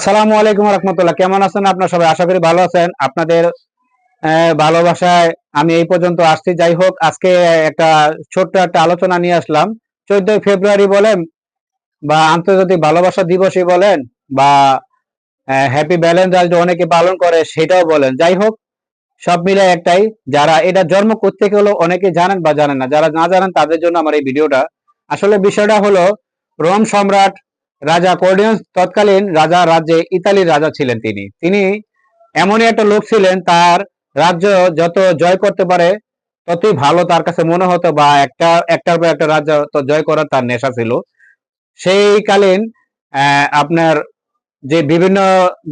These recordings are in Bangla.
আসসালামু আলাইকুম রহমতুল্লাহ। কেমন আছেন আপনার সবাই? আশা করি ভালো আছেন। আপনাদের ভালোবাসায় আমি এই পর্যন্ত আসছি। যাই হোক, আজকে একটা ছোট্ট একটা আলোচনা নিয়ে আসলাম। চোদ্দই ফেব্রুয়ারি বলেন বা আন্তর্জাতিক ভালোবাসা দিবসই বলেন বা হ্যাপি ভ্যালেন্টাইন ডে অনেকে পালন করে সেটাও বলেন। যাই হোক, সব মিলে একটাই, যারা এটা জন্ম করতে হলো অনেকে জানেন বা জানেন না। যারা না জানেন তাদের জন্য আমার এই ভিডিওটা। আসলে বিষয়টা হলো রোম সম্রাট রাজা কোর্ডিয়ান্স তৎকালীন রাজা রাজ্যে ইতালির রাজা ছিলেন তিনি। তিনি এমনই একটা লোক ছিলেন, তার রাজ্য যত জয় করতে পারে, ততই ভালো তার কাছে মনে হতো বা একটা, একটার পর একটা রাজ্য তো জয় করার তার নেশা ছিল। সেই কালীন আপনার যে বিভিন্ন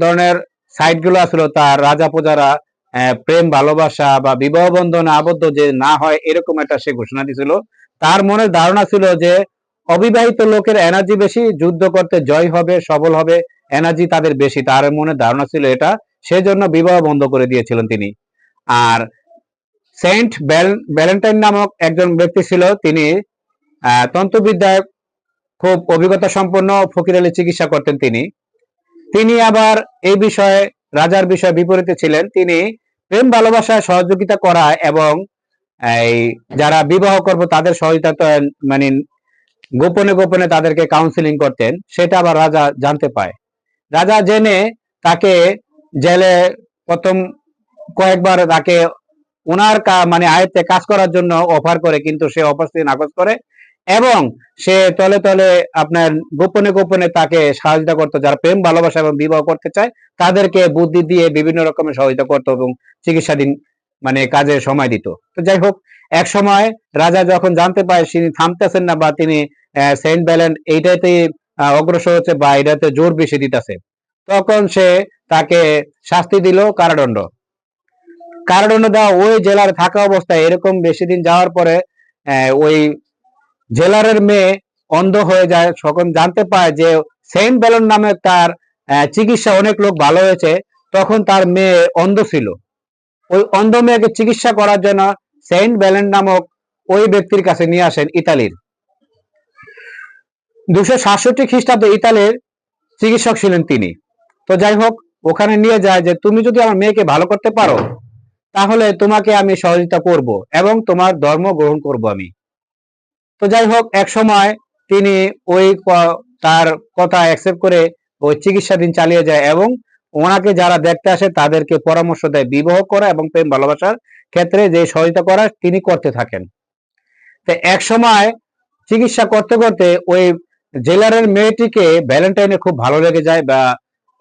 ধরনের সাইটগুলো আসলো, তার রাজা প্রজারা প্রেম, ভালোবাসা বা বিবাহ বন্ধনে আবদ্ধ যে না হয়, এরকম একটা সে ঘোষণা দিছিল। তার মনে ধারণা ছিল যে অবিবাহিত লোকের এনার্জি বেশি, যুদ্ধ করতে জয় হবে, সবল হবে এনার্জি তাদের বেশি। তার মনে ধারণা ছিল এটা, সেজন্য বিবাহ বন্ধ করে দিয়েছিলেন তিনি। আর সেন্ট ভ্যালেন্টাইন নামক একজন ব্যক্তি ছিল, তিনি তন্ত্রবিদ্যায় খুব অভিজ্ঞতা সম্পন্ন, ফকির আলী চিকিৎসা করতেন তিনি। তিনি আবার এই বিষয়ে, রাজার বিষয়ে বিপরীতে ছিলেন। তিনি প্রেম ভালোবাসায় সহযোগিতা করা এবং এই যারা বিবাহ করব, তাদের সহযোগিতা মানে গোপনে গোপনে তাদেরকে কাউন্সিলিং করতেন, সেটা আবার রাজা জানতে পায়। রাজা জেনে তাকে জেলে প্রথম কয়েকবার তাকে ওনার মানে আয়ত্তে কাজ করার জন্য অফার করে, কিন্তু সে উপস্থিত নাকচ করে এবং সে তলে তলে আপনার গোপনে গোপনে তাকে সহযোগিতা করতো, যারা প্রেম, ভালোবাসা এবং বিবাহ করতে চায়, তাদেরকে বুদ্ধি দিয়ে বিভিন্ন রকমের সহযোগিতা করতো এবং চিকিৎসাধীন মানে কাজে সময় দিত। তো যাই হোক এক সময় রাজা যখন জানতে পায় তিনি থামতেছেন না বা তিনি সেন্ট ব্যালেন্ট এইটাতে অগ্রসর হচ্ছে বা এটাতে জোর বেশি দিতেছে, তখন সে তাকে শাস্তি দিল কারাদণ্ড। কারাদণ্ড দেওয়া ওই জেলার থাকা অবস্থায় এরকম বেশি দিন যাওয়ার পরে ওই জেলারের মেয়ে অন্ধ হয়ে যায়। তখন জানতে পায় যে সেন্ট ব্যালন নামে তার চিকিৎসা অনেক লোক ভালো হয়েছে, তখন তার মেয়ে অন্ধ ছিল। ওই অন্ধ মেয়েকে চিকিৎসা করার জন্য সেন্ট ব্যালেন নামক ওই ব্যক্তির কাছে নিয়ে আসেন ইতালির। দুশো সাতষট্টি খ্রিস্টাব্দে ইতালির চিকিৎসক ছিলেন তিনি। তো যাই হোক, ওখানে নিয়ে যায় যে, তুমি যদি আমার মেয়েকে ভালো করতে পারো, তাহলে তোমাকে আমি সহযোগিতা করব এবং তোমার ধর্ম গ্রহণ করব আমি। তো যাই হোক, এক সময় তিনি ওই তার কথা অ্যাকসেপ্ট করে ওই চিকিৎসাধীন চালিয়ে যায় এবং ওনাকে যারা দেখতে আসে তাদেরকে পরামর্শ দেয়, বিবাহ করা এবং প্রেম ভালোবাসার ক্ষেত্রে যে সহযোগিতা করা তিনি করতে থাকেন। তো এক সময় চিকিৎসা করতে করতে ওই জেলারের মেয়েটিকে ভ্যালেন্টাইনে খুব ভালো লেগে যায় বা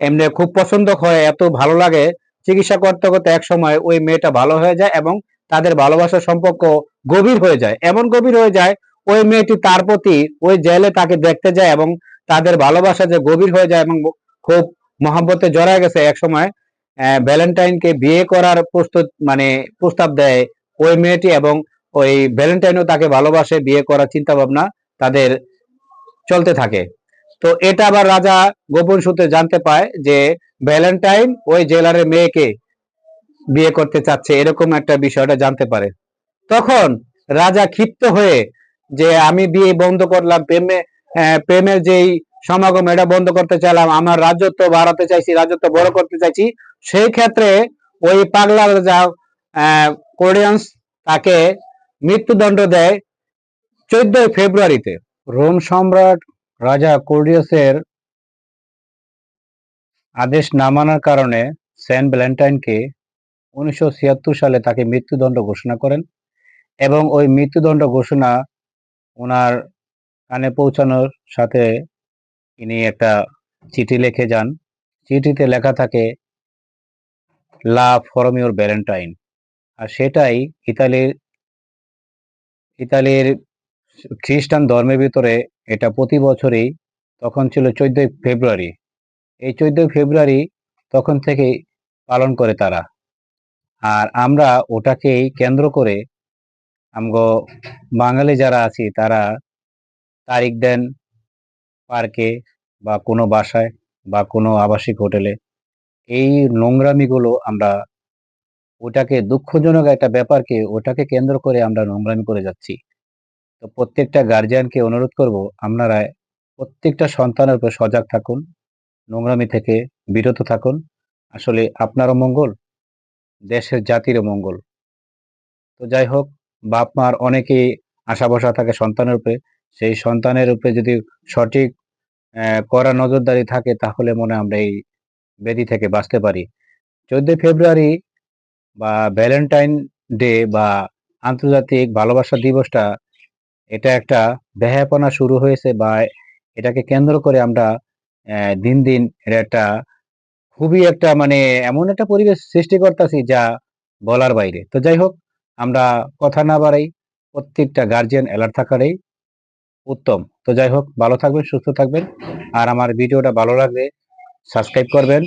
এমনি খুব পছন্দ হয়, এত ভালো লাগে। চিকিৎসা করতে করতে এক সময় ওই মেয়েটা ভালো হয়ে যায় এবং তাদের ভালোবাসার সম্পর্ক গভীর হয়ে যায়। এমন গভীর হয়ে যায়, ওই মেয়েটি তার প্রতি ওই জেলে তাকে দেখতে যায় এবং তাদের ভালোবাসা যে গভীর হয়ে যায় এবং খুব মহাব্বতে জড়ায় গেছে এক সময়। ভ্যালেন্টাইনকে বিয়ে করার প্রস্তুত মানে প্রস্তাব দেয় ওই মেয়েটি এবং ওই ভ্যালেন্টাইনও তাকে ভালোবাসে, বিয়ে করার চিন্তা ভাবনা তাদের চলতে থাকে। তো এটা আবার রাজা গোপন সূত্রে জানতে পায় যে ভ্যালেন্টাইন ওই জেলারের মেয়েকে বিয়ে করতে চাচ্ছে, এরকম একটা বিষয়টা জানতে পারে। তখন রাজা ক্ষিপ্ত হয়ে যে আমি বিয়ে বন্ধ করলাম, প্রেমে প্রেমের যেই সমাগম, এটা বন্ধ করতে চাইলাম, আমার রাজত্ব বাড়াতে চাইছি, রাজত্ব বড় করতে চাইছি সেই ক্ষেত্রে ওই পাগলা রাজা কোরিয়ান্স তাকে মৃত্যুদণ্ড দেয় চোদ্দই ফেব্রুয়ারিতে। রোম সম্রাট রাজা কোর্ডিয়াসের আদেশ না মানার কারণে সেন্ট ভ্যালেন্টাইনকে উনিশশো ছিয়াত্তর সালে তাকে মৃত্যুদণ্ড ঘোষণা করেন এবং ওই মৃত্যুদণ্ড ঘোষণা ওনার কানে পৌঁছানোর সাথে ইনি একটা চিঠি লিখে যান। চিঠিতে লেখা থাকে লা ফরমিওর ভ্যালেন্টাইন। আর সেটাই ইতালির ইতালির খ্রিস্টান ধর্মের ভিতরে এটা প্রতি বছরই তখন ছিল চোদ্দই ফেব্রুয়ারি। এই চোদ্দই ফেব্রুয়ারি তখন থেকেই পালন করে তারা। আর আমরা ওটাকেই কেন্দ্র করে আমগো বাঙালি যারা আছি তারা তারিখ দেন পার্কে বা কোনো বাসায় বা কোনো আবাসিক হোটেলে এই নোংরামিগুলো আমরা ওটাকে দুঃখজনক একটা ব্যাপারকে ওটাকে কেন্দ্র করে আমরা নোংরামি করে যাচ্ছি। তো প্রত্যেকটা গার্জিয়ানকে অনুরোধ করব, আপনারা প্রত্যেকটা সন্তানের উপর সজাগ থাকুন, নোংরামি থেকে বিরত থাকুন। আসলে আপনারও মঙ্গল, দেশের জাতিরও মঙ্গল। তো যাই হোক, বাপ, মার অনেকেই আশা ভরসা থাকে সন্তানের উপরে। সেই সন্তানের উপরে যদি সঠিক কড়া নজরদারি থাকে, তাহলে মনে আমরা এই ব্যাধি থেকে বাঁচতে পারি। চোদ্দই ফেব্রুয়ারি বা ভ্যালেন্টাইন ডে বা আন্তর্জাতিক ভালোবাসা দিবসটা, এটা একটা বেহায়াপনা শুরু হয়েছে বা এটাকে কেন্দ্র করে আমরা দিন দিন এটা একটা খুবই একটা মানে এমন একটা পরিবেশ সৃষ্টি করতেছি যা বলার বাইরে। তো যাই হোক, আমরা কথা না বাড়াই, প্রত্যেকটা গার্জিয়ান অ্যালার্ট থাকারই উত্তম। তো যাই হোক, ভালো থাকবেন, সুস্থ থাকবেন। আর আমার ভিডিওটা ভালো লাগলে সাবস্ক্রাইব করবেন।